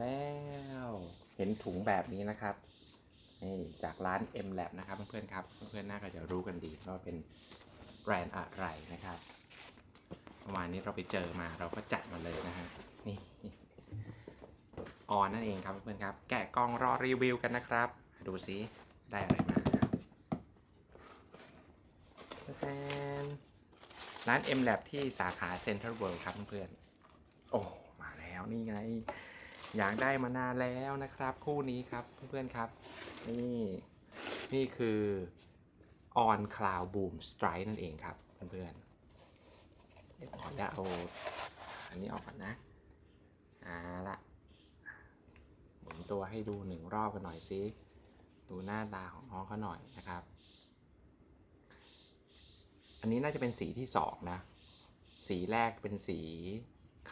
แล้ว เห็นถุงแบบนี้นะครับนี่จากร้าน M Lab นะครับเพื่อนๆครับเพื่อนๆน่าจะรู้กันดีว่าเป็นแบรนด์อะไรนะครับเมื่อวานนี้เราไปเจอมาเราก็จัดมาเลยนะฮะนี่ออนนั่นเองครับเพื่อนๆครับ แกะกล่องรอรีวิวกันนะครับ ดูซิได้อะไรมาครับแตนร้าน M Lab ที่สาขา Central World ครับเพื่อนๆโอ้มาแล้วนี่ไง อยากได้มานานแล้วนะครับ คู่นี้ครับเพื่อนๆครับ นี่นี่คือ On Cloud Boom Strike นั่นเองครับเพื่อนๆเดี๋ยวขออนุญาตเอาอันนี้ออกก่อนนะเอาละหมุนตัวให้ดูหนึ่งรอบกันหน่อยซิดูหน้าตาของน้องเขาหน่อยนะครับ อันนี้น่าจะเป็นสีที่สองนะ สีแรกเป็นสี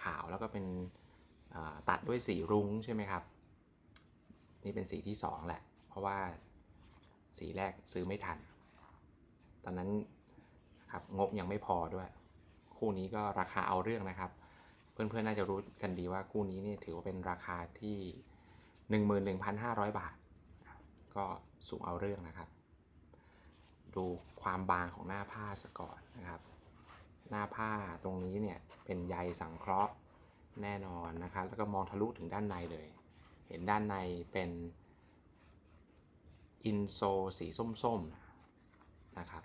ขาวแล้วก็เป็น ตัดด้วยสีรุ้งใช่ไหมครับ นี่เป็นสีที่สองแหละ เพราะว่าสีแรกซื้อไม่ทัน ตอนนั้นครับงบยังไม่พอด้วย คู่นี้ก็ราคาเอาเรื่องนะครับ เพื่อนๆน่าจะรู้กันดีว่าคู่นี้นี่ถือว่าเป็นราคาที่ 11,500 บาท ก็สูงเอาเรื่องนะครับ ดูความบางของหน้าผ้าซะก่อนนะครับ หน้าผ้าตรงนี้เนี่ยเป็นใยสังเคราะห์ แน่นอนนะครับแล้วก็มองทะลุถึงด้านในเลย เห็นด้านในเป็นอินโซสีส้มๆนะครับ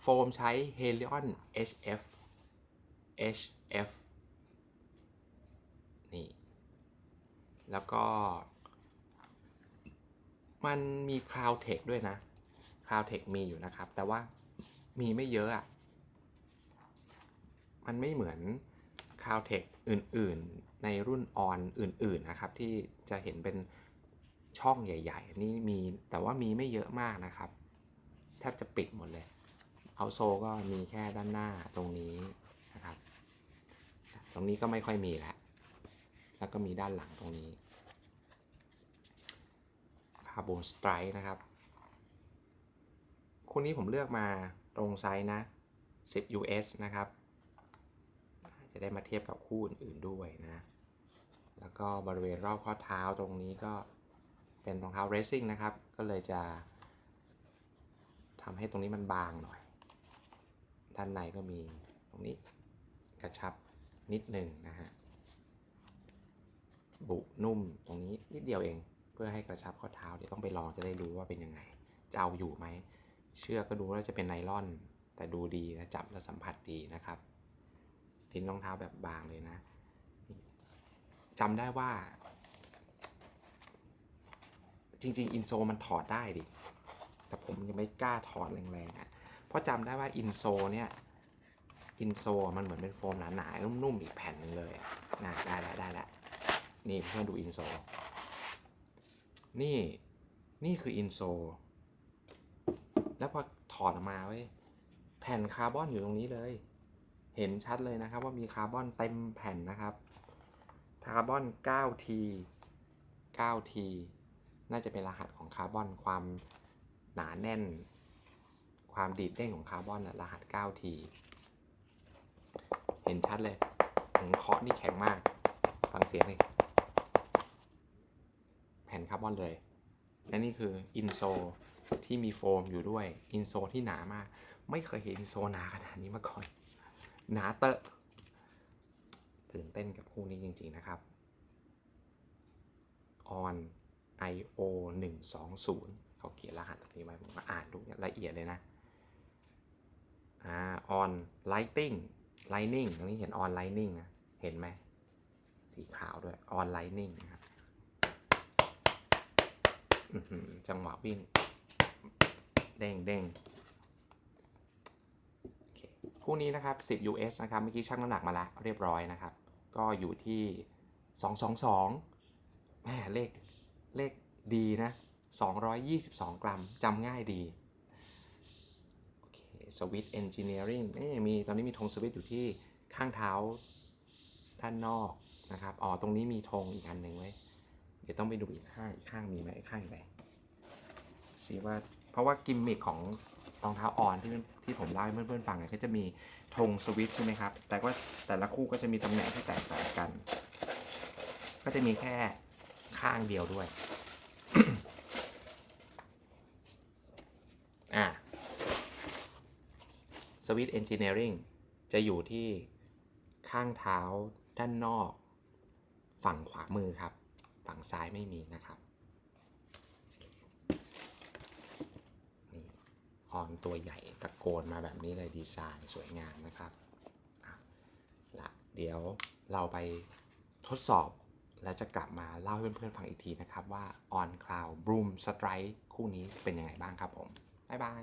โฟมใช้ Helion HF HF นี่ แล้วก็ มันมี Cloud Tech ด้วยนะ Cloud Tech มีอยู่นะครับ แต่ว่ามีไม่เยอะอะมันไม่เหมือน c l o u d t e c h อื่นๆ ในรุ่นออนอื่นๆนะครับที่จะเห็นเป็นช่องใหญ่ ๆนนี้มีแต่ว่ามีไม่เยอะมากนะครับ แทบจะปิดหมดเลยเอาโซก็มีแค่ด้านหน้าตรงนี้นะครับ ตรงนี้ก็ไม่ค่อยมีแล้วแล้วก็มีด้านหลังตรงนี้คาร์บอนสไตร์นะครับคู่นี้ผมเลือกมาตรงไซส์นะ 10 US นะครับ จะได้มาเทียบกับคู่อื่นๆด้วยนะ แล้วก็บริเวณรอบข้อเท้าตรงนี้ก็เป็นรองเท้าเรซซิ่งนะครับ ก็เลยจะทำให้ตรงนี้มันบางหน่อย ด้านในก็มีตรงนี้กระชับนิดหนึ่งนะฮะ บุนุ่มตรงนี้นิดเดียวเอง เพื่อให้กระชับข้อเท้าเดี๋ยวต้องไปลองจะได้รู้ว่าเป็นยังไง จะเอาอยู่ไหม เชือกก็ดูว่าจะเป็นไนล่อน แต่ดูดีและจับและสัมผัสดีนะครับ ทิ้นรองเท้าแบบบางเลยนะจำได้ว่า จริง ๆ อินโซมันถอดได้ดิ แต่ผมยังไม่กล้าถอดแรงๆอะเพราะจำได้ว่าอินโซเนี่ยอินโซมันเหมือนเป็นโฟมหนาๆนุ่มๆอีกแผ่นนึงเลยอะนะได้แล้วได้แล้วนี่เพื่อนดูอินโซนี่นี่คืออินโซแล้วพอถอดออกมาเว้ยแผ่นคาร์บอนอยู่ตรงนี้เลย เห็นชัดเลยนะครับว่ามีคาร์บอนเต็มแผ่นนะครับคาร์บอน 9T 9T น่าจะเป็นรหัสของคาร์บอนความหนาแน่น ความดีดเด้งของคาร์บอนรหัส 9T เห็นชัดเลยผมเคาะนี่แข็งมาก ฟังเสียงเลยแผ่นคาร์บอนเลย และนี่คืออินโซที่มีโฟมอยู่ด้วย อินโซที่หนามาก ไม่เคยเห็นอินโซหนาขนาดนี้มาก่อน หนาเตอะตื่นเต้นกับคู่นี้จริง ๆ นะครับ on io 1 2 0เขาเขียนรหัสตรงนี้ไว้ผมก็อ่านดูเนี่ยละเอียดเลยนะอ่า on lighting lightning ตรงนี้เห็น on lightning นะเห็นไหมสีขาวด้วย on lightning นะครับจังหวะวิ่ง เด้งเด้ง คู่นี้นะครับ 10 US นะครับ เมื่อกี้ชั่งน้ำหนักมาแล้วเรียบร้อยนะครับ ก็อยู่ที่ 222แหมเลขเลขดีนะ 222 กรัมจำง่ายดีโอเคสวิตเอนจิเนียริงนี่มีตอนนี้มีธงสวิตอยู่ที่ข้างเท้าด้านนอกนะครับ อ๋อ ตรงนี้มีธงอีกอันหนึ่งไว้ เดี๋ยวต้องไปดูอีกข้าง อีกข้างมีไหมอีกข้างอยู่ไหนสิว่า เพราะว่ากิมมิคของ รองเท้าอ่อนที่ที่ผมเล่าให้เพื่อนๆฟังเนี่ยก็จะมีธงสวิตช์ใช่ไหมครับ แต่ว่าแต่ละคู่ก็จะมีตำแหน่งที่แตกต่างกัน ก็จะมีแค่ข้างเดียวด้วยอะสวิตเอนจิเนียริงจะอยู่ที่ข้างเท้าด้านนอก ฝั่งขวามือครับ ฝั่งซ้ายไม่มีนะครับ นี่ ออนตัวใหญ่ตะโกนมาแบบนี้เลยดีไซน์สวยงามนะครับละเดี๋ยวเราไปทดสอบแล้วจะกลับมาเล่าให้เพื่อนๆฟังอีกทีนะครับว่า On Cloud Broom Strike คู่นี้เป็นยังไงบ้างครับผม บ๊ายบาย